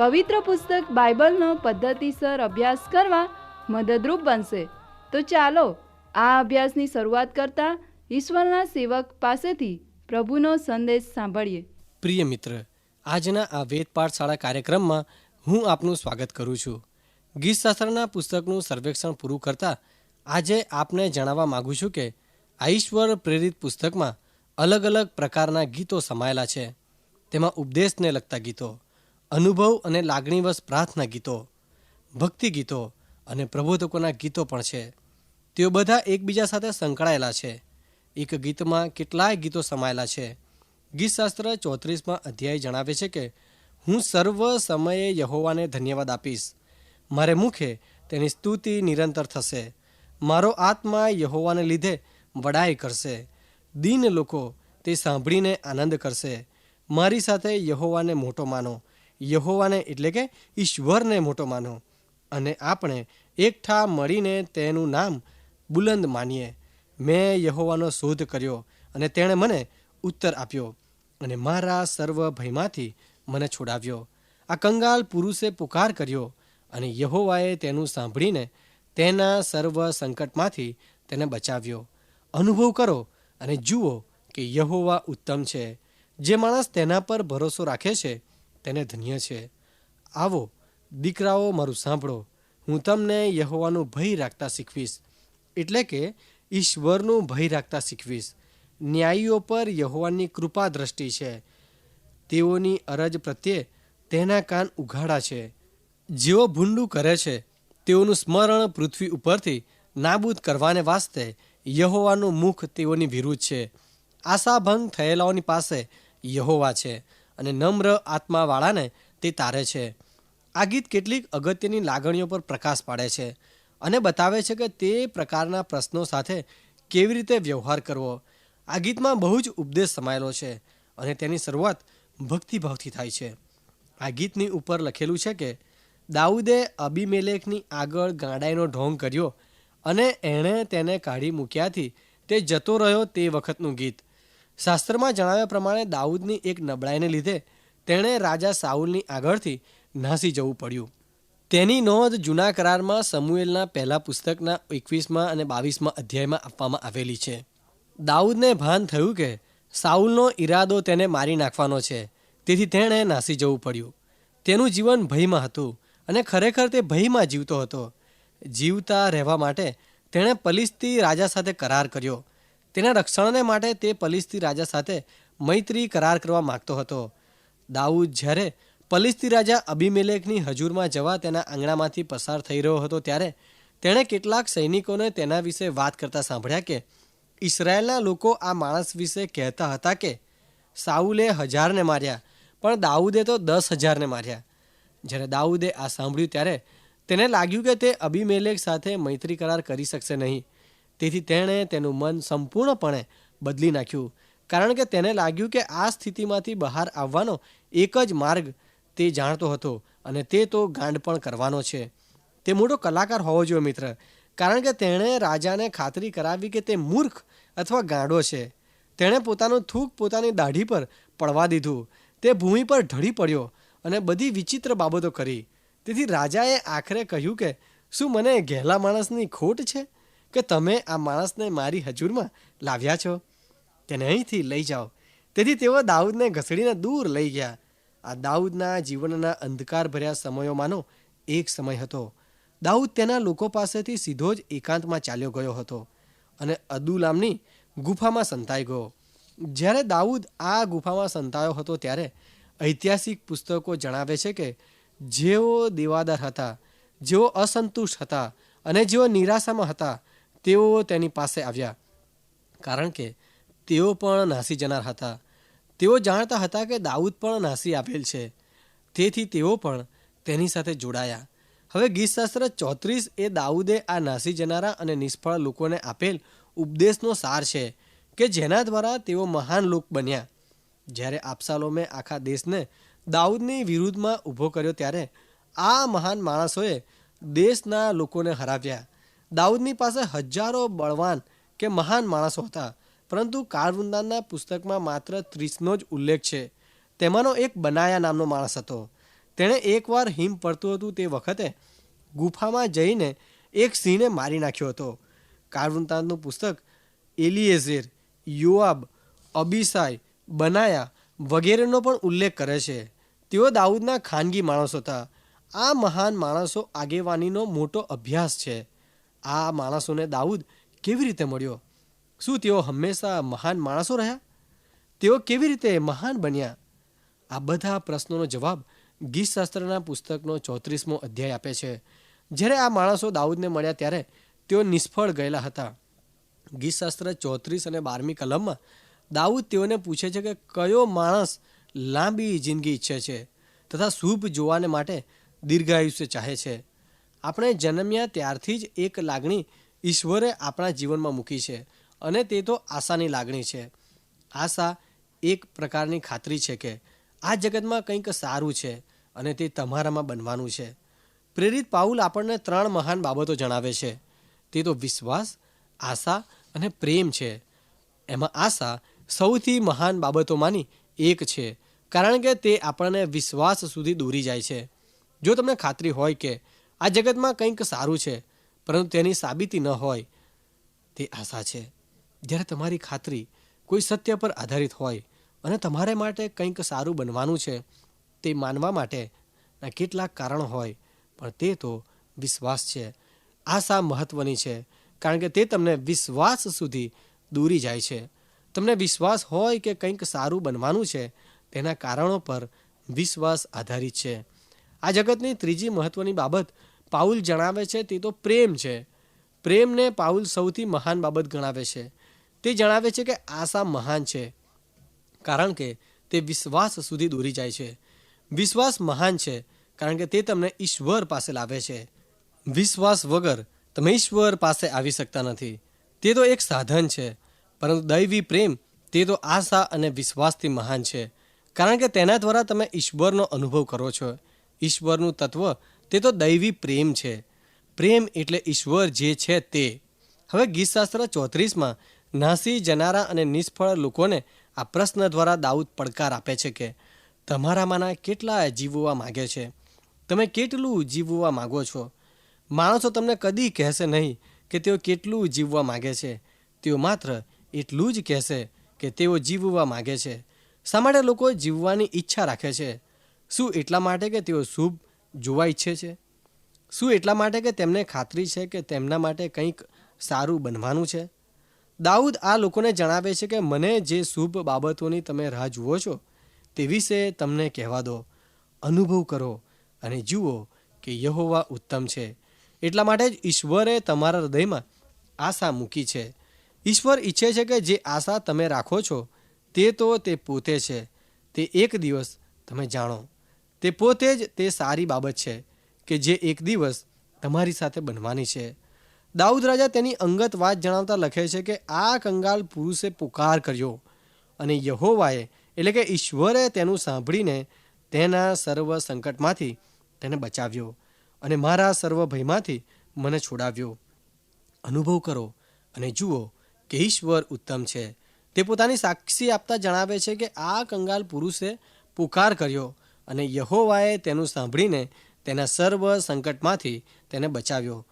પવિત્ર પુસ્તક બાઇબલનો પદ્ધતિસર અભ્યાસ કરવા મદદરૂપ બનશે. તો ચાલો, આ અભ્યાસની શરૂઆત કરતા ઈશ્વરના સેવક પાસેથી પ્રભુનો સંદેશ સાંભળીએ. પ્રિય મિત્ર, આજના આ વેદ પાઠશાળા કાર્યક્રમમાં હું આપનું સ્વાગત કરું છું. ગીતશાસ્ત્રના પુસ્તકનું સર્વેક્ષણ પૂરું કરતાં આજે આપને જણાવવા માગું છું કે આ ઈશ્વર પ્રેરિત પુસ્તકમાં અલગ અલગ પ્રકારના ગીતો સમાયેલા છે. તેમાં ઉપદેશને લગતા ગીતો અનુભવ અને લાગણીવશ પ્રાર્થના ગીતો, ભક્તિ ગીતો અને પ્રબોધકોના ગીતો પણ છે. તેઓ બધા એકબીજા સાથે સંકળાયેલા છે. એક ગીતમાં કેટલાય ગીતો સમાયેલા છે. ગીતશાસ્ત્ર ચોત્રીસમાં અધ્યાય જણાવે છે કે, હું સર્વ સમયે યહોવાને ધન્યવાદ આપીશ. મારે મુખે તેની સ્તુતિ નિરંતર થશે. મારો આત્મા યહોવાને લીધે વડાઈ કરશે. દીન લોકો તે સાંભળીને આનંદ કરશે. મારી સાથે યહોવાને મોટો માનો. યહોવાને એટલે કે ઈશ્વરને મોટો માનો અને આપણે એકઠા મળીને તેનું નામ બુલંદ માનીએ. મેં યહોવાનો શોધ કર્યો અને તેણે મને ઉત્તર આપ્યો અને મારા સર્વ ભયમાંથી મને છોડાવ્યો. આ કંગાલ પુરુષે પુકાર કર્યો અને યહોવાએ તેનું સાંભળીને તેના સર્વ સંકટમાંથી તેને બચાવ્યો. અનુભવ કરો અને જુઓ કે યહોવા ઉત્તમ છે. જે માણસ તેના પર ભરોસો રાખે છે તેને ધન્ય છે. આવો, દીકરાઓ મારું સાંભળો. હું તમને યહોવાનું ભય રાખતા શીખવીશ. એટલે કે, ઈશ્વરનું ભય રાખતા શીખવીશ. ન્યાયીઓ પર યહોવાની કૃપા દ્રષ્ટિ છે. તેઓની અરજ પ્રત્યે તેના કાન ઉઘાડા છે. જેઓ ભૂંડું કરે છે, તેઓનું સ્મરણ પૃથ્વી ઉપરથી નાબૂદ કરવાને વાસ્તે યહોવાનું મુખ તેઓની વિરુદ્ધ છે. આશાભંગ થયેલાઓની પાસે યહોવા છે. અને નમ્ર આત્માવાળાને તે તારે છે. આ ગીત કેટલીક અગત્યની લાગણીઓ પર પ્રકાશ પાડે છે અને બતાવે છે કે તે પ્રકારના પ્રશ્નો સાથે કેવી રીતે વ્યવહાર કરવો. આ ગીતમાં બહુ જ ઉપદેશ સમાયેલો છે અને તેની શરૂઆત ભક્તિભાવથી થાય છે. આ ગીતની ઉપર લખેલું છે કે, દાઉદે અબીમેલેકની આગળ ગાંડાઈનો ઢોંગ કર્યો અને એણે તેને કાઢી મૂક્યાથી તે જતો રહ્યો તે વખતનું ગીત. શાસ્ત્રમાં જણાવ્યા પ્રમાણે દાઉદની એક નબળાઈને લીધે તેણે રાજા સાઉલની આગળથી નાસી જવું પડ્યું. તેની નોંધ જૂના કરારમાં સમુએલના પહેલા પુસ્તકના એકવીસમાં અને બાવીસમાં અધ્યાયમાં આપવામાં આવેલી છે. દાઉદને ભાન થયું કે સાઉલનો ઈરાદો તેને મારી નાખવાનો છે, તેથી તેણે નાસી જવું પડ્યું. તેનું જીવન ભયમાં હતું અને ખરેખર તે ભયમાં જીવતો હતો. જીવતા રહેવા માટે તેણે પલિસ્તી રાજા સાથે કરાર કર્યો તેના રક્ષણને માટે તે પલિસ્તી રાજા સાથે મૈત્રી કરાર કરવા માગતો હતો. દાઉદ જ્યારે પલિસ્તી રાજા અભિમેલેખની હજુરમાં જવા તેના આંગણામાંથી પસાર થઈ રહ્યો હતો ત્યારે તેણે કેટલાક સૈનિકોને તેના વિશે વાત કરતા સાંભળ્યા કે ઇસરાયેલના લોકો આ માણસ વિશે કહેતા હતા કે, સાઉલે હજારને માર્યા, પણ દાઉદે તો દસ હજારને માર્યા. જ્યારે દાઉદે આ સાંભળ્યું ત્યારે તેને લાગ્યું કે તે અભિમેલેખ સાથે મૈત્રી કરાર કરી શકશે નહીં. તેથી તેણે તેનું મન સંપૂર્ણપણે બદલી નાખ્યું. કારણ કે તેને લાગ્યું કે આ સ્થિતિમાંથી બહાર આવવાનો એક જ માર્ગ તે જાણતો હતો અને તે તો ગાંડ પણ કરવાનો છે. તે મોટો કલાકાર હોવો જોઈએ મિત્ર, કારણ કે તેણે રાજાને ખાતરી કરાવી કે તે મૂર્ખ અથવા ગાંડો છે. તેણે પોતાનું થૂક પોતાની દાઢી પર પડવા દીધું. તે ભૂમિ પર ઢળી પડ્યો અને બધી વિચિત્ર બાબતો કરી. તેથી રાજાએ આખરે કહ્યું કે, શું મને ઘેલા માણસની ખોટ છે? કે તમે આ માણસને મારી હજુરમાં લાવ્યા છો? તેને અહીંથી લઈ જાઓ. તેથી તેઓ દાઉદને ઘસડીને દૂર લઈ ગયા. આ દાઉદના જીવનના અંધકાર ભર્યા સમયોમાંનો એક સમય હતો. દાઉદ તેના લોકો પાસેથી સીધો જ એકાંતમાં ચાલ્યો ગયો હતો અને અદુલામની ગુફામાં સંતાઈ ગયો. જ્યારે દાઉદ આ ગુફામાં સંતાયો હતો ત્યારે ઐતિહાસિક પુસ્તકો જણાવે છે કે જેઓ દેવાદાર હતા, જેઓ અસંતુષ્ટ હતા અને જેઓ નિરાશામાં હતા તેઓ તેની પાસે આવ્યા. કારણ કે તેઓ પણ નાસી જનાર હતા. તેઓ જાણતા હતા કે દાઉદ પણ નાસી આપેલ છે. તેથી તેઓ પણ તેની સાથે જોડાયા. હવે ગીતશાસ્ત્ર ચોત્રીસ એ દાઉદે આ નાસી જનારા અને નિષ્ફળ લોકોને આપેલ ઉપદેશનો સાર છે કે જેના દ્વારા તેઓ મહાન લોક બન્યા. જ્યારે આપસાલોમે આખા દેશને દાઉદની વિરુદ્ધમાં ઊભો કર્યો ત્યારે આ મહાન માણસોએ દેશના લોકોને હરાવ્યા. દાઉદની પાસે હજારો બળવાન કે મહાન માણસો હતા, પરંતુ કાળવૃંદાનના પુસ્તકમાં માત્ર ત્રીસનો જ ઉલ્લેખ છે. તેમાંનો એક બનાયા નામનો માણસ હતો. તેણે એકવાર હિમ પડતું હતું તે વખતે ગુફામાં જઈને એક સિંહને મારી નાખ્યો હતો. કાળવૃંદાનનું પુસ્તક એલિએઝેર, યોઆબ અબિસાય બનાયા વગેરેનો પણ ઉલ્લેખ કરે છે. તેઓ દાઉદના ખાનગી માણસો હતા. આ મહાન માણસો આગેવાનીનો મોટો અભ્યાસ છે. આ માણસોને દાઉદ કેવી રીતે મળ્યો? શું તેઓ હંમેશા મહાન માણસો રહ્યા? તેઓ કેવી રીતે મહાન બન્યા? આ બધા પ્રશ્નોનો જવાબ ગીતશાસ્ત્રના પુસ્તકનો ચોત્રીસમો અધ્યાય આપે છે. જ્યારે આ માણસો દાઉદને મળ્યા ત્યારે તેઓ નિષ્ફળ ગયેલા હતા. ગીતશાસ્ત્ર ચોત્રીસ અને બારમી કલમમાં દાઉદ તેઓને પૂછે છે કે કયો માણસ લાંબી જિંદગી ઈચ્છે છે તથા શુભ જોવાને માટે દીર્ઘાયુષ્ય ચાહે છે. આપણે જન્મ્યા ત્યારથી જ એક લાગણી ઈશ્વરે આપણા જીવનમાં મૂકી છે અને તે તો આશાની લાગણી છે. આશા એક પ્રકારની ખાતરી છે કે આ જગતમાં કંઈક સારું છે અને તે તમારામાં બનવાનું છે. પ્રેરિત પાઉલ આપણને ત્રણ મહાન બાબતો જણાવે છે. તે તો વિશ્વાસ, આશા અને પ્રેમ છે. એમાં આશા સૌથી મહાન બાબતોમાંની એક છે, કારણ કે તે આપણને વિશ્વાસ સુધી દોરી જાય છે. જો તમને ખાતરી હોય કે આ જગતમાં કંઈક સારું છે, પરંતુ તેની સાબિતી ન હોય. તે આશા છે. જ્યારે તમારી ખાતરી કોઈ સત્ય પર આધારિત હોય અને તમારે માટે કંઈક સારું બનવાનું છે, તે માનવા માટેના કેટલાક કારણો હોય, પણ તે તો વિશ્વાસ છે. આશા મહત્વની છે, કારણ કે તે તમને વિશ્વાસ સુધી દૂરી જાય છે. તમને વિશ્વાસ હોય કે કંઈક સારું બનવાનું છે, તેના કારણો પર વિશ્વાસ આધારિત છે. આ જગતની ત્રીજી મહત્વની બાબત પાઉલ જણાવે છે, તે તો પ્રેમ છે. પ્રેમને પાઉલ સૌથી મહાન બાબત ગણાવે છે. તે જણાવે છે કે આશા મહાન છે, કારણ કે તે વિશ્વાસ સુધી દોરી જાય છે. વિશ્વાસ મહાન છે, કારણ કે તે તમને ઈશ્વર પાસે લાવે છે. વિશ્વાસ વગર તમે ઈશ્વર પાસે આવી શકતા નથી. તે તો એક સાધન છે, પરંતુ દૈવી પ્રેમ તે તો આશા અને વિશ્વાસથી મહાન છે. કારણ કે તેના દ્વારા તમે ઈશ્વરનો અનુભવ કરો છો. ઈશ્વરનું તત્વ તે તો દૈવી પ્રેમ છે. પ્રેમ એટલે ઈશ્વર જે છે તે. હવે ગીતશાસ્ત્ર ચોત્રીસમાં, નાસી જનારા અને નિષ્ફળ લોકોને આ પ્રશ્ન દ્વારા દાઉદ પડકાર આપે છે કે, તમારામાંના કેટલા જીવવા માગે છે? તમે કેટલું જીવવા માગો છો? માણસો તમને કદી કહેશે નહીં કે તેઓ કેટલું જીવવા માગે છે. તેઓ માત્ર એટલું જ કહેશે કે તેઓ જીવવા માગે છે. શા માટે લોકો જીવવાની ઈચ્છા રાખે છે. શું એટલા માટે કે તેઓ શુભ જોવા ઈચ્છે છે? શું એટલા માટે કે તેમને ખાતરી છે કે તેમના માટે કંઈક સારું બનવાનું છે? દાઉદ આ લોકોને જણાવે છે કે, મને જે શુભ બાબતોની તમે રાહ જુઓ છો, તે વિશે તમને કહેવા દો. અનુભવ કરો અને જુઓ કે યહોવા ઉત્તમ છે. એટલા માટે જ ઈશ્વરે તમારા હૃદયમાં આશા મૂકી છે. ઈશ્વર ઈચ્છે છે કે જે આશા તમે રાખો છો, તે તો તે પોતે છે. તે એક દિવસ તમે જાણો. તે પોતે જ તે સારી બાબત છે કે જે એક દિવસ તમારી સાથે બનવાની છે. દાઉદ રાજા તેની અંગત વાત જણાવતા લખે છે કે આ કંગાલ પુરુષે પુકાર કર્યો અને યહોવાએ એટલે કે ઈશ્વરે તેનું સાંભળીને તેના સર્વ સંકટમાંથી તેને બચાવ્યો અને મારા સર્વ ભયમાંથી મને છોડાવ્યો. અનુભવ કરો અને જુઓ કે ઈશ્વર ઉત્તમ છે. તે પોતાની સાક્ષી આપતા જણાવે છે કે આ કંગાલ પુરુષે પુકાર કર્યો અને યહોવાએ તેનું સાંભળીને તેના સર્વ સંકટમાંથી તેને બચાવ્યો.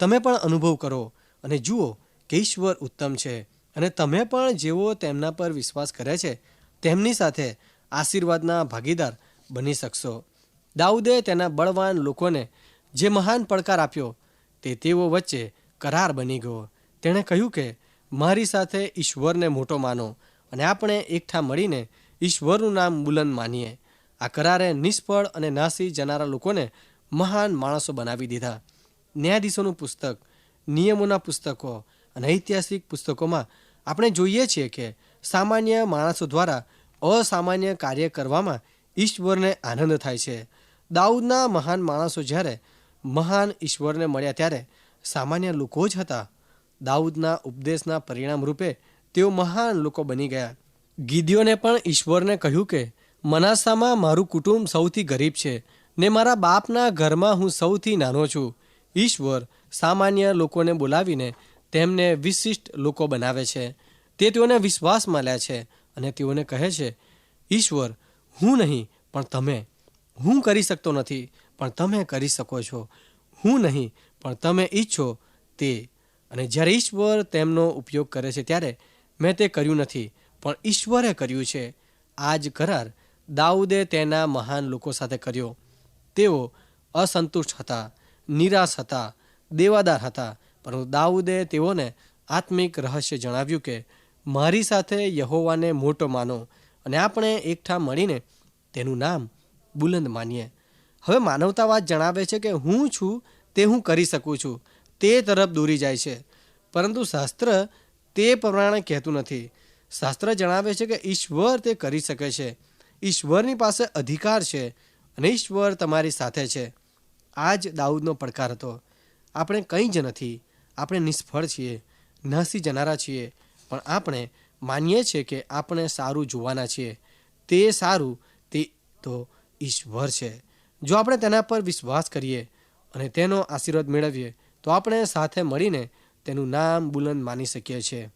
તમે પણ અનુભવ કરો અને જુઓ કે ઈશ્વર ઉત્તમ છે અને તમે પણ જેઓ તેમના પર વિશ્વાસ કરે છે, તેમની સાથે આશીર્વાદના ભાગીદાર બની શકશો. દાઉદે તેના બળવાન લોકોને જે મહાન પડકાર આપ્યો તે તેઓ વચ્ચે કરાર બની ગયો. તેણે કહ્યું કે, મારી સાથે ઈશ્વરને મોટો માનો અને આપણે એકઠા મળીને ઈશ્વરનું નામ બુલંદ માનીએ. આ કરારે નિષ્ફળ અને નાસી જનારા લોકોને મહાન માણસો બનાવી દીધા. ન્યાયાધીશોનું પુસ્તક, નિયમોના પુસ્તકો અને ઐતિહાસિક પુસ્તકોમાં આપણે જોઈએ છીએ કે સામાન્ય માણસો દ્વારા અસામાન્ય કાર્ય કરવામાં ઈશ્વરને આનંદ થાય છે. દાઉદના મહાન માણસો જ્યારે મહાન ઈશ્વરને મળ્યા ત્યારે સામાન્ય લોકો જ હતા. દાઉદના ઉપદેશના પરિણામ રૂપે તેઓ મહાન લોકો બની ગયા. ગીદીઓને પણ ઈશ્વરને કહ્યું કે મનાસામાં મારું કુટુંબ સૌથી ગરીબ છે ને મારા બાપના ઘરમાં હું સૌથી નાનો છું. ઈશ્વર સામાન્ય લોકોને બોલાવીને તેમને વિશિષ્ટ લોકો બનાવે છે. તે તેઓને વિશ્વાસમાં લે છે અને તેઓને કહે છે, ઈશ્વર, હું નહીં, પણ તમે. હું કરી શકતો નથી, પણ તમે કરી શકો છો. હું નહીં, પણ તમે ઈચ્છો તે. અને જ્યારે ઈશ્વર તેમનો ઉપયોગ કરે છે ત્યારે, મેં તે કર્યું નથી, પણ ઈશ્વરે કર્યું છે. આ જ કરાર દાઉદે તેના મહાન લોકો સાથે કર્યો. તેઓ અસંતુષ્ટ હતા, નિરાશ હતા, દેવાદાર હતા, પરંતુ દાઉદે તેઓને આત્મિક રહસ્ય જણાવ્યું કે, મારી સાથે યહોવાને મોટો માનો અને આપણે એકઠા મળીને તેનું નામ બુલંદ માનીએ. હવે માનવતાવાદ જણાવે છે કે હું છું, તે હું કરી શકું છું. તે તરફ દોરી જાય છે. પરંતુ શાસ્ત્ર તે પ્રમાણે કહેતું નથી. શાસ્ત્ર જણાવે છે કે ઈશ્વર તે કરી શકે છે. ઈશ્વરની પાસે અધિકાર છે અને ઈશ્વર તમારી સાથે છે. આ જ દાઉદનો પડકાર હતો. આપણે કંઈ જ નથી. આપણે નિષ્ફળ છીએ, નાસી જનારા છીએ, પણ આપણે માનીએ છીએ કે આપણે સારું જોવાના છીએ. તે સારું, તે તો ઈશ્વર છે. જો આપણે તેના પર વિશ્વાસ કરીએ અને તેનો આશીર્વાદ મેળવીએ, તો આપણે સાથે મળીને તેનું નામ બુલંદ માની શકીએ છીએ.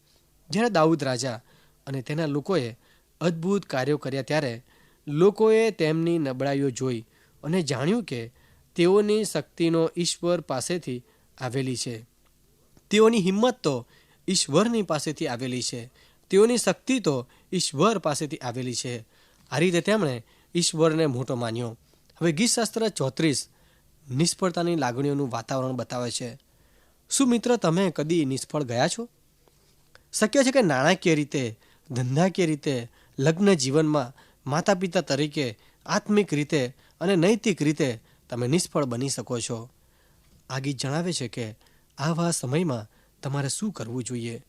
જ્યારે દાઉદ રાજા અને તેના લોકોએ અદ્ભુત કાર્યો કર્યા ત્યારે લોકોએ તેમની નબળાઈઓ જોઈ અને જાણ્યું કે તેઓની શક્તિનો ઈશ્વર પાસેથી આવેલી છે. તેઓની હિંમત તો ઈશ્વરની પાસેથી આવેલી છે. તેઓની શક્તિ તો ઈશ્વર પાસેથી આવેલી છે. આ રીતે તેમણે ઈશ્વરને મોટો માન્યો. હવે ગીતશાસ્ત્ર ચોત્રીસ નિષ્ફળતાની લાગણીઓનું વાતાવરણ બતાવે છે. શું મિત્ર, તમે કદી નિષ્ફળ ગયા છો? શક્ય છે કે નાણાકીય રીતે, ધંધાકીય રીતે લગ્ન જીવનમાં માતા પિતા તરીકે આત્મિક રીતે અને નૈતિક રીતે તમે નિષ્ફળ બની શકો છો. આ ગીત જણાવે છે કે આવા સમયમાં તમારે શું કરવું જોઈએ?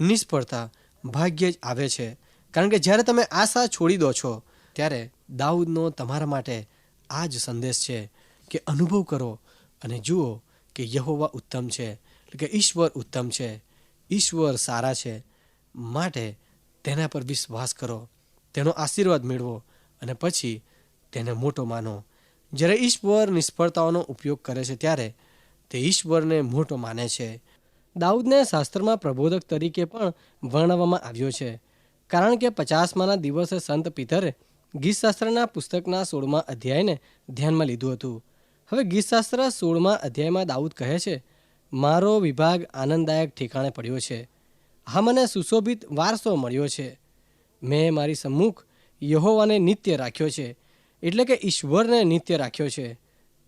નિષ્ફળતા ભાગ્યે જ આવે છે. કારણ કે જ્યારે તમે આશા છોડી દો છો, ત્યારે દાઉદનો તમારા માટે આ જ સંદેશ છે કે અનુભવ કરો અને જુઓ કે યહોવા ઉત્તમ છે, એટલે કે ઈશ્વર ઉત્તમ છે. ઈશ્વર સારા છે. માટે તેના પર વિશ્વાસ કરો, તેનો આશીર્વાદ મેળવો અને પછી તેને મોટો માનો. જ્યારે ઈશ્વર નિષ્ફળતાઓનો ઉપયોગ કરે છે ત્યારે તે ઈશ્વરને મોટો માને છે. દાઉદને શાસ્ત્રમાં પ્રબોધક તરીકે પણ વર્ણવવામાં આવ્યો છે. કારણ કે પચાસમાના દિવસે સંત પિતરે ગીતશાસ્ત્રના પુસ્તકના સોળમા અધ્યાયને ધ્યાનમાં લીધું હતું. હવે ગીતશાસ્ત્ર સોળમા અધ્યાયમાં દાઉદ કહે છે, મારો વિભાગ આનંદદાયક ઠેકાણે પડ્યો છે. હા મને સુશોભિત વારસો મળ્યો છે. મેં મારી સમ્મુખ યહોવાને નિત્ય રાખ્યો છે, એટલે કે ઈશ્વરને નિત્ય રાખ્યો છે.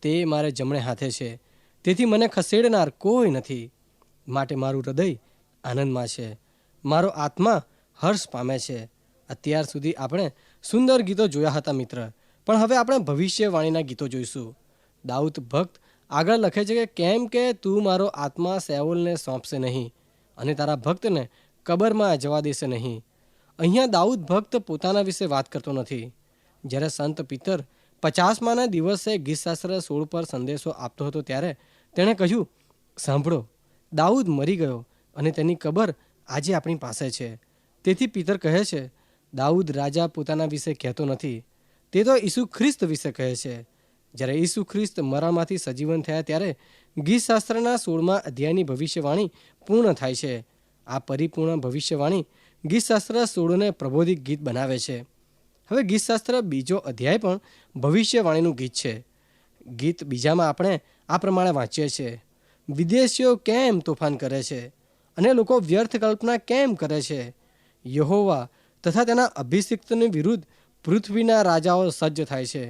તે મારે જમણે હાથે છે. તેથી મને ખસેડનાર કોઈ નથી. માટે મારું હૃદય આનંદમાં છે. મારો આત્મા હર્ષ પામે છે. અત્યાર સુધી આપણે સુંદર ગીતો જોયા હતા, મિત્ર. પણ હવે આપણે ભવિષ્યવાણીના ગીતો જોઈશું. દાઉદ ભક્ત આગળ લખે છે કે, કેમ કે તું મારો આત્મા સેઓલને સોંપશે નહીં? અને તારા ભક્તને કબરમાં જવા દેશે નહીં. અહીંયા દાઉદ ભક્ત પોતાના વિશે વાત કરતો નથી. જ્યારે સંત પિતર પચાસમાના દિવસે ગીતશાસ્ત્ર સોળ પર સંદેશો આપતો હતો ત્યારે તેણે કહ્યું, સાંભળો, દાઉદ મરી ગયો અને તેની કબર આજે આપણી પાસે છે. તેથી પિતર કહે છે, દાઉદ રાજા પોતાના વિશે કહેતો નથી. તે તો ઈસુ ખ્રિસ્ત વિશે કહે છે. જ્યારે ઈસુ ખ્રિસ્ત મરામાંથી સજીવન થયા ત્યારે ગીતશાસ્ત્રના સોળમાં અધ્યાયની ભવિષ્યવાણી પૂર્ણ થાય છે. આ પરિપૂર્ણ ભવિષ્યવાણી ગીતશાસ્ત્ર સોળને પ્રબોધિત ગીત બનાવે છે. હવે ગીતશાસ્ત્ર બીજો અધ્યાય પણ ભવિષ્યવાણીનું ગીત છે. ગીત બીજામાં આપણે આ પ્રમાણે વાંચીએ છીએ. વિદેશીઓ કેમ તોફાન કરે છે? અને લોકો વ્યર્થ કલ્પના કેમ કરે છે? યહોવા તથા તેના અભિષિક્તની વિરુદ્ધ પૃથ્વીના રાજાઓ સજ્જ થાય છે.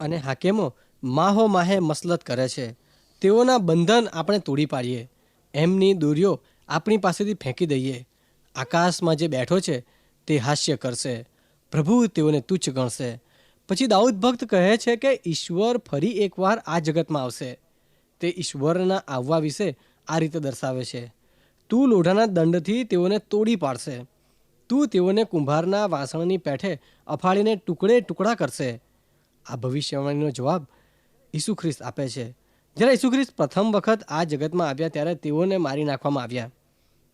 અને હાકેમો માહો માહે મસલત કરે છે. તેઓના બંધન આપણે તોડી પાડીએ. એમની દોરીઓ આપણી પાસેથી ફેંકી દઈએ. આકાશમાં જે બેઠો છે તે હાસ્ય કરશે. પ્રભુ તેઓને તુચ્છ ગણશે. પછી દાઉદ ભક્ત કહે છે કે ઈશ્વર ફરી એકવાર આ જગતમાં આવશે. તે ઈશ્વરના આવવા વિશે આ રીતે દર્શાવે છે. તું લોઢાના દંડથી તેઓને તોડી પાડશે. તું તેઓને કુંભારના વાસણની પેઠે અફાળીને ટુકડે ટુકડા કરશે. આ ભવિષ્યવાણીનો જવાબ ઈસુ ખ્રિસ્ત આપે છે. જ્યારે ઈસુ ખ્રિસ્ત પ્રથમ વખત આ જગતમાં આવ્યા ત્યારે તેઓને મારી નાખવામાં આવ્યા.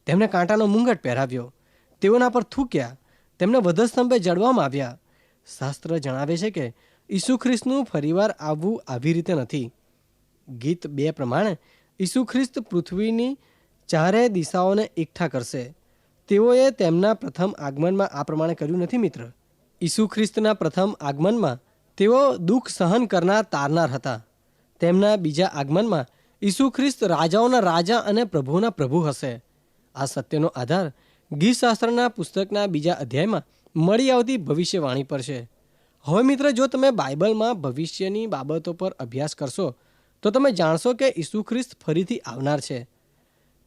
તેમને કાંટાનો મુંગટ પહેરાવ્યો. તેઓના પર થૂક્યા. તેમને વધસ્તંભે જડવામાં આવ્યા. શાસ્ત્ર જણાવે છે કે ઈસુ ખ્રિસ્તનું ફરીવાર આવવું આવી રીતે નથી. ગીત બે પ્રમાણે ઈસુ ખ્રિસ્ત પૃથ્વીની ચારે દિશાઓને એકઠા કરશે. તેઓએ તેમના પ્રથમ આગમનમાં આ પ્રમાણે કર્યું નથી મિત્ર. ઈસુ ખ્રિસ્તના પ્રથમ આગમનમાં તેઓ દુઃખ સહન કરનાર તારનાર હતા. તેમના બીજા આગમનમાં ઈસુ ખ્રિસ્ત રાજાઓના રાજા અને પ્રભુના પ્રભુ હશે. આ સત્યનો આધાર ગીતશાસ્ત્રના પુસ્તકના બીજા અધ્યાયમાં મળી આવતી ભવિષ્યવાણી પર છે. હવે મિત્ર, જો તમે બાઇબલમાં ભવિષ્યની બાબતો પર અભ્યાસ કરશો, તો તમે જાણશો કે ઈસુ ખ્રિસ્ત ફરીથી આવનાર છે.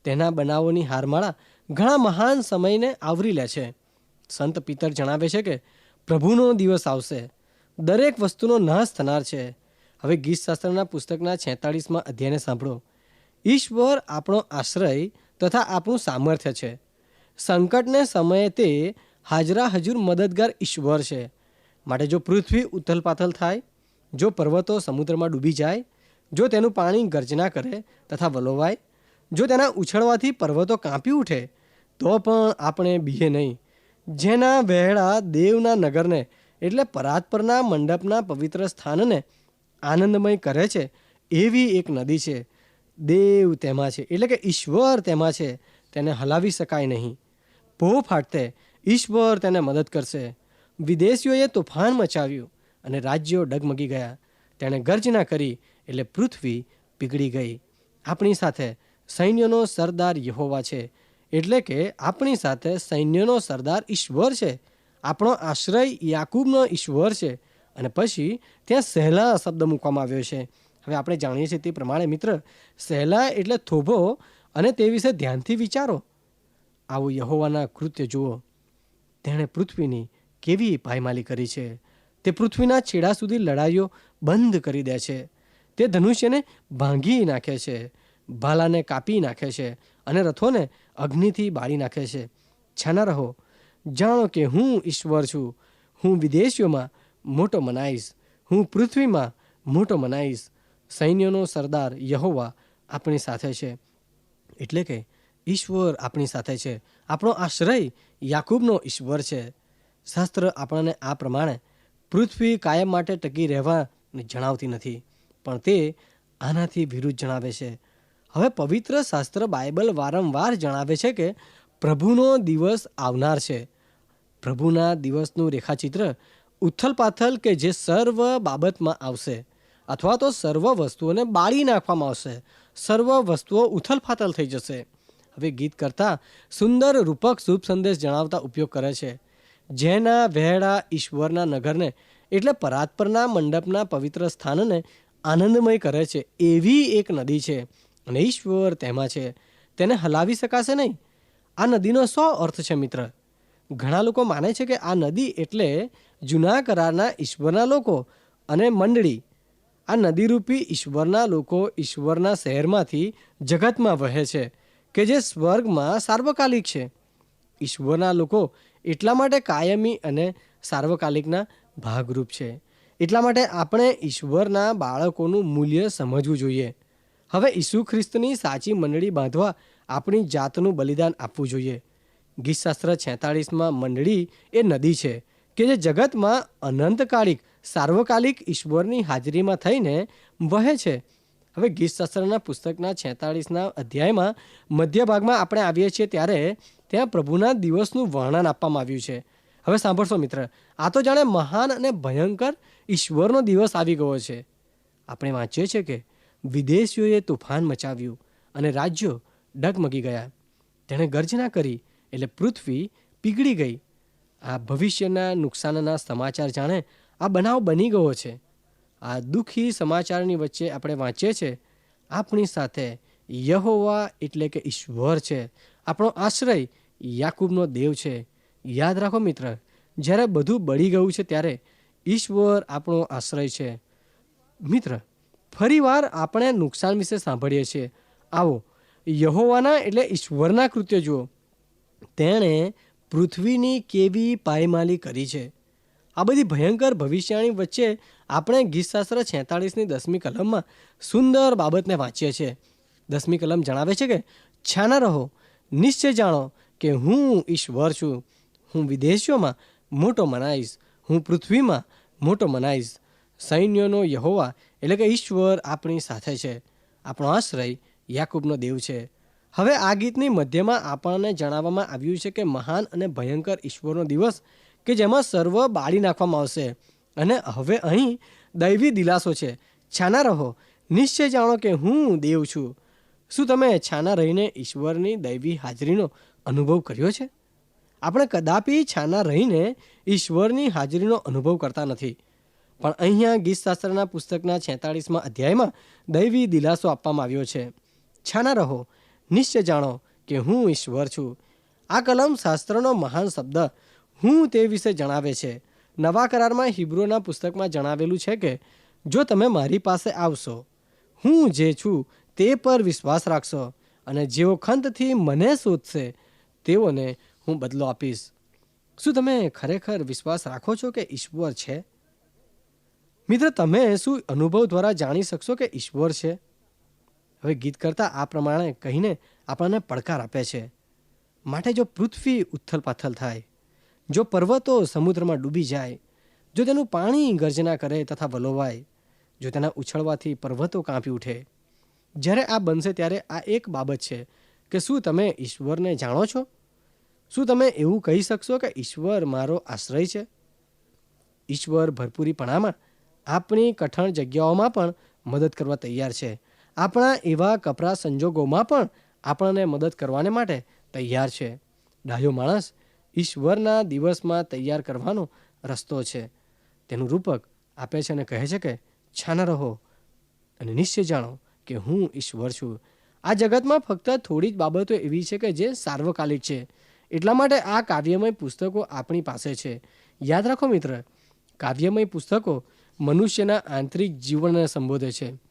તેના બનાવોની હારમાળા ઘણા મહાન સમયને આવરી લે છે. સંત પિતર જણાવે છે કે પ્રભુનો દિવસ આવશે. દરેક વસ્તુનો નાશ થનાર છે. હવે ગીતશાસ્ત્રના પુસ્તકના છેતાળીસમાં અધ્યાયને સાંભળો. ઈશ્વર આપણો આશ્રય તથા આપણું સામર્થ્ય છે. સંકટને સમયે તે હાજરા હજુર મદદગાર ઈશ્વર છે. માટે જો પૃથ્વી ઉથલપાથલ થાય, જો પર્વતો સમુદ્રમાં ડૂબી જાય, જો તેનું પાણી ગર્જના કરે તથા વલોવાય, જો તેના ઉછળવાથી પર્વતો કાંપી ઉઠે, તો પણ આપણે બીએ નહીં. જેના વહેળા દેવના નગરને એટલે પરાત પરના મંડપના પવિત્ર સ્થાનને આનંદમય કરે છે એવી એક નદી છે. દેવ તેમાં છે. એટલે કે ઈશ્વર તેમાં છે. તેને હલાવી શકાય નહીં. ભો ફાટતે ઈશ્વર તેને મદદ કરશે. વિદેશીઓએ તોફાન મચાવ્યું અને રાજ્યો ડગમગી ગયા. તેણે ગર્જના કરી એટલે પૃથ્વી પીગળી ગઈ. આપણી સાથે સૈન્યનો સરદાર યહોવા છે. એટલે કે આપણી સાથે સૈન્યનો સરદાર ઈશ્વર છે. આપણો આશ્રય યાકૂબનો ઈશ્વર છે. અને પછી ત્યાં સહેલા શબ્દ મૂકવામાં આવ્યો છે. હવે આપણે જાણીએ છીએ તે પ્રમાણે મિત્ર, સહેલા એટલે થોભો અને તે વિશે ધ્યાનથી વિચારો. આવું યહોવાના કૃત્ય જુઓ. તેણે પૃથ્વીની કેવી પાયમાલી કરી છે? તે પૃથ્વીના છેડા સુધી લડાઈઓ બંધ કરી દે છે. તે ધનુષ્યને ભાંગી નાખે છે, ભાલાને કાપી નાખે છે અને રથોને અગ્નિથી બાળી નાખે છે. છાના રહો જાણો કે હું ઈશ્વર છું. હું વિદેશીઓમાં મોટો મનાઈશ. હું પૃથ્વીમાં મોટો મનાઈશ. સૈન્યનો સરદાર યહોવા આપણી સાથે છે. એટલે કે ઈશ્વર આપણી સાથે છે. આપણો આશ્રય યાકૂબનો ઈશ્વર છે. શાસ્ત્ર આપણને આ પ્રમાણે પૃથ્વી કાયમ માટે ટકી રહેવા જણાવતી નથી, પણ તે આનાથી વિરુદ્ધ જણાવે છે. હવે પવિત્ર શાસ્ત્ર બાઇબલ વારંવાર જણાવે છે કે પ્રભુનો દિવસ આવનાર છે. પ્રભુના દિવસનું રેખાચિત્ર ઉથલપાથલ કે જે સર્વ બાબતમાં આવશે, અથવા તો સર્વ વસ્તુઓને બાળી નાખવામાં આવશે. સર્વ વસ્તુઓ ઉથલપાથલ થઈ જશે. હવે ગીત કરતા સુંદર રૂપક શુભ સંદેશ જણાવતા ઉપયોગ કરે છે. જેના વહેડા ઈશ્વરના નગરને, એટલે પરાત્પરના મંડપના પવિત્ર સ્થાનને આનંદમય કરે છે, એવી એક નદી છે. અને ઈશ્વર તેમાં છે. તેને હલાવી શકાશે નહીં? આ નદીનો સો અર્થ છે, મિત્ર. ઘણા લોકો માને છે કે આ નદી એટલે જૂના કરારના ઈશ્વરના લોકો અને મંડળી. આ નદીરૂપી ઈશ્વરના લોકો ઈશ્વરના શહેરમાંથી જગતમાં વહે છે, કે જે સ્વર્ગમાં સાર્વકાલિક છે. ઈશ્વરના લોકો એટલા માટે કાયમી અને સાર્વકાલિકના ભાગરૂપ છે. એટલા માટે આપણે ઈશ્વરના બાળકોનું મૂલ્ય સમજવું જોઈએ. હવે ઈસુ ખ્રિસ્તની સાચી મંડળી બાંધવા આપણી જાતનું બલિદાન આપવું જોઈએ. ગીતશાસ્ત્ર છેતાળીસમાં મંડળી એ નદી છે કે જે જગતમાં અનંતકાલિક, સાર્વકાલિક ઈશ્વરની હાજરીમાં થઈને વહે છે. હવે ગીતશાસ્ત્રના પુસ્તકના છેતાળીસના અધ્યાયમાં મધ્ય ભાગમાં આપણે આવીએ છીએ ત્યારે ત્યાં પ્રભુના દિવસનું વર્ણન આપવામાં આવ્યું છે. હવે સાંભળશો મિત્ર, આ તો જાણે મહાન અને ભયંકર ઈશ્વરનો દિવસ આવી ગયો છે. આપણે વાંચીએ છીએ કે વિદેશીઓએ તોફાન મચાવ્યું અને રાજ્યો ડગમગી ગયા. તેણે ગર્જના કરી એટલે પૃથ્વી પીગળી ગઈ. આ ભવિષ્યના નુકસાનના સમાચાર જાણે આ બનાવ બની ગયો છે. આ દુઃખી સમાચારની વચ્ચે આપણે વાંચીએ છીએ, આપણી સાથે યહોવા એટલે કે ઈશ્વર છે. આપણો આશ્રય યાકુબનો દેવ છે. યાદ રાખો મિત્ર, જ્યારે બધું બળી ગયું છે ત્યારે ઈશ્વર આપણો આશ્રય છે. મિત્ર, ફરીવાર આપણે નુકસાન વિશે સાંભળીએ છીએ. આવો યહોવાના, એટલે ઈશ્વરના કૃત્ય જુઓ. તેણે પૃથ્વીની કેવી પાયમાલી કરી છે. આ બધી ભયંકર ભવિષ્યવાણી વચ્ચે આપણે ગીતશાસ્ત્ર છેતાળીસની દસમી કલમમાં સુંદર બાબતને વાંચીએ છીએ. દસમી કલમ જણાવે છે કે, છાના રહો, નિશ્ચય જાણો કે હું ઈશ્વર છું. હું વિદેશીઓમાં મોટો મનાઈશ. હું પૃથ્વીમાં મોટો મનાઈશ. સૈન્યોનો યહોવા, એટલે કે ઈશ્વર આપણી સાથે છે. આપણો આશ્રય યાકૂબનો દેવ છે. હવે આ ગીતની મધ્યમાં આપણને જણાવવામાં આવ્યું છે કે મહાન અને ભયંકર ઈશ્વરનો દિવસ કે જેમાં સર્વ બાળી નાખવામાં આવશે. અને હવે અહીં દૈવી દિલાસો છે. છાના રહો. નિશ્ચય જાણો કે હું દેવ છું. શું તમે છાના રહીને ઈશ્વરની દૈવી હાજરીનો અનુભવ કર્યો છે? આપણે કદાપી છાના રહીને ઈશ્વરની હાજરીનો અનુભવ કરતા નથી. પણ અહીંયા ગીતશાસ્ત્રના પુસ્તકના છેતાળીસમાં અધ્યાયમાં દૈવી દિલાસો આપવામાં આવ્યો છે. છાના રહો. નિશ્ચય જાણો કે હું ઈશ્વર છું. આ કલમ શાસ્ત્રનો મહાન શબ્દ હું તે વિશે જણાવે છે. નવા કરારમાં હિબ્રોના પુસ્તકમાં જણાવેલું છે કે, જો તમે મારી પાસે આવશો, હું જે છું તે પર વિશ્વાસ રાખશો અને જેઓ ખંતથી મને શોધશે, તેઓને હું બદલો આપીશ. શું તમે ખરેખર વિશ્વાસ રાખો છો કે ઈશ્વર છે? મિત્ર, તમે શું અનુભવ દ્વારા જાણી શકશો કે ઈશ્વર છે? હવે ગીત કરતા આ પ્રમાણે કહીને આપણને પડકાર આપે છે. માટે જો પૃથ્વી ઉથલ પાથલ થાય, જો પર્વતો સમુદ્રમાં ડૂબી જાય, જો તેનું પાણી ગર્જના કરે તથા વલોવાય, જો તેના ઉછળવાથી પર્વતો કાંપી ઉઠે, જ્યારે આ બનશે ત્યારે આ એક બાબત છે કે શું તમે ઈશ્વરને જાણો છો? શું તમે એવું કહી શકશો કે ઈશ્વર મારો આશ્રય છે? ઈશ્વર ભરપૂરીપણામાં આપણી કઠણ જગ્યાઓમાં પણ મદદ કરવા તૈયાર છે. આપણા એવા કપરા સંજોગોમાં પણ આપણને મદદ કરવાને માટે તૈયાર છે. ડાયો માણસ ઈશ્વરના દિવસમાં તૈયાર કરવાનો રસ્તો છે. તેનું રૂપક આપે છે અને કહે છે કે, છાના રહો અને નિશ્ચય જાણો કે હું ઈશ્વર છું. આ જગતમાં ફક્ત થોડી જ બાબતો એવી છે કે જે સાર્વકાલિક છે. એટલા માટે આ કાવ્યમય પુસ્તકો આપણી પાસે છે. યાદ રાખો મિત્ર, કાવ્યમય પુસ્તકો મનુષ્યના આંતરિક જીવનને સંબોધે છે.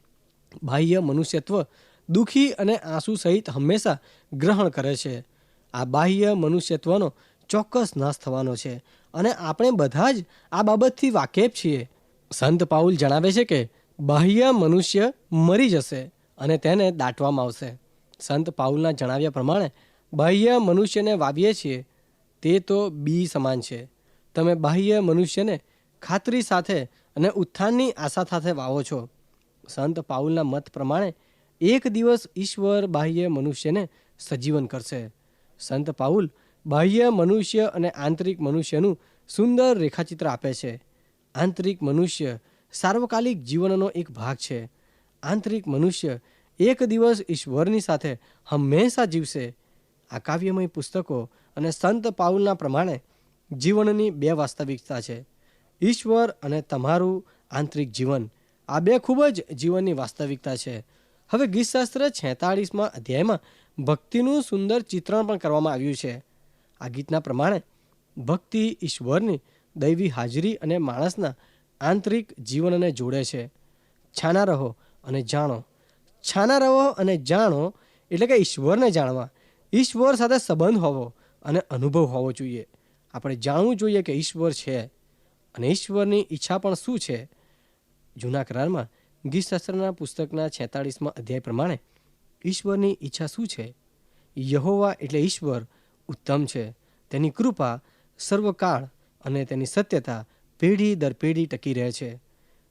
બાહ્ય મનુષ્યત્વ દુઃખી અને આંસુ સહિત હંમેશા ગ્રહણ કરે છે. આ બાહ્ય મનુષ્યત્વનો ચોક્કસ નાશ થવાનો છે અને આપણે બધા જ આ બાબતથી વાકેફ છીએ. સંત પાઉલ જણાવે છે કે બાહ્ય મનુષ્ય મરી જશે અને તેને દાટવામાં આવશે. સંત પાઉલના જણાવ્યા પ્રમાણે બાહ્ય મનુષ્યને વાવીએ છીએ. તે તો બી સમાન છે. તમે બાહ્ય મનુષ્યને ખાતરી સાથે અને ઉત્થાનની આશા સાથે વાવો છો. સંત પાઉલના મત પ્રમાણે એક દિવસ ઈશ્વર બાહ્ય મનુષ્યને સજીવન કરશે. સંત પાઉલ બાહ્ય મનુષ્ય અને આંતરિક મનુષ્યનું સુંદર રેખાચિત્ર આપે છે. આંતરિક મનુષ્ય સાર્વકાલિક જીવનનો એક ભાગ છે. આંતરિક મનુષ્ય એક દિવસ ઈશ્વરની સાથે હંમેશા જીવશે. આ કાવ્યમય પુસ્તકો અને સંત પાઉલના પ્રમાણે જીવનની બે વાસ્તવિકતા છે. ઈશ્વર અને તમારું આંતરિક જીવન આ બે ખૂબ જ જીવનની વાસ્તવિકતા છે. હવે ગીતશાસ્ત્ર છેતાળીસમાં અધ્યાયમાં ભક્તિનું સુંદર ચિત્રણ પણ કરવામાં આવ્યું છે. આ ગીતના પ્રમાણે ભક્તિ ઈશ્વરની દૈવી હાજરી અને માણસના આંતરિક જીવનને જોડે છે. છાના રહો અને જાણો. છાના રહો અને જાણો એટલે કે ઈશ્વરને જાણવા. ઈશ્વર સાથે સંબંધ હોવો અને અનુભવ હોવો જોઈએ. આપણે જાણવું જોઈએ કે ઈશ્વર છે અને ઈશ્વરની ઈચ્છા પણ શું છે? જૂના કરારમાં ગીતશાસ્ત્રના પુસ્તકના છેતાળીસમાં અધ્યાય પ્રમાણે ઈશ્વરની ઈચ્છા શું છે? યહોવા એટલે ઈશ્વર, ઉત્તમ છે. તેની કૃપા સર્વકાળ અને તેની સત્યતા પેઢી દર પેઢી ટકી રહે છે.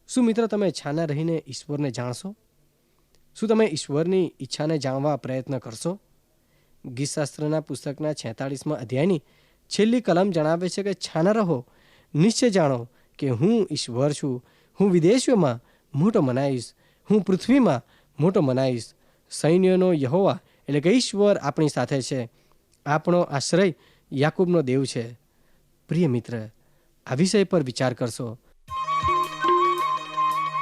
શું મિત્ર તમે છાના રહીને ઈશ્વરને જાણશો? શું તમે ઈશ્વરની ઈચ્છાને જાણવા પ્રયત્ન કરશો? ગીતશાસ્ત્રના પુસ્તકના છેતાળીસમાં અધ્યાયની છેલ્લી કલમ જણાવે છે કે છાના રહો. નિશ્ચય જાણો કે હું ઈશ્વર છું. હું વિદેશોમાં મોટો મનાવીશ. હું પૃથ્વીમાં મોટો મનાવીશ. સૈન્યનો યહોવા એટલે કે ઈશ્વર આપણી સાથે છે. આપણો આશ્રય યાકૂબનો દેવ છે. પ્રિય મિત્ર, આ વિષય પર વિચાર કરશો.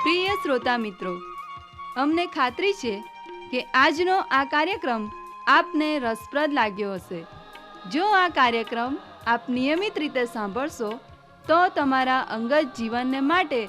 પ્રિય શ્રોતા મિત્રો, અમને ખાતરી છે કે આજનો આ કાર્યક્રમ આપને રસપ્રદ લાગ્યો હશે. જો આ કાર્યક્રમ આપ નિયમિત રીતે સાંભળશો, તો તમારા અંગત જીવનને માટે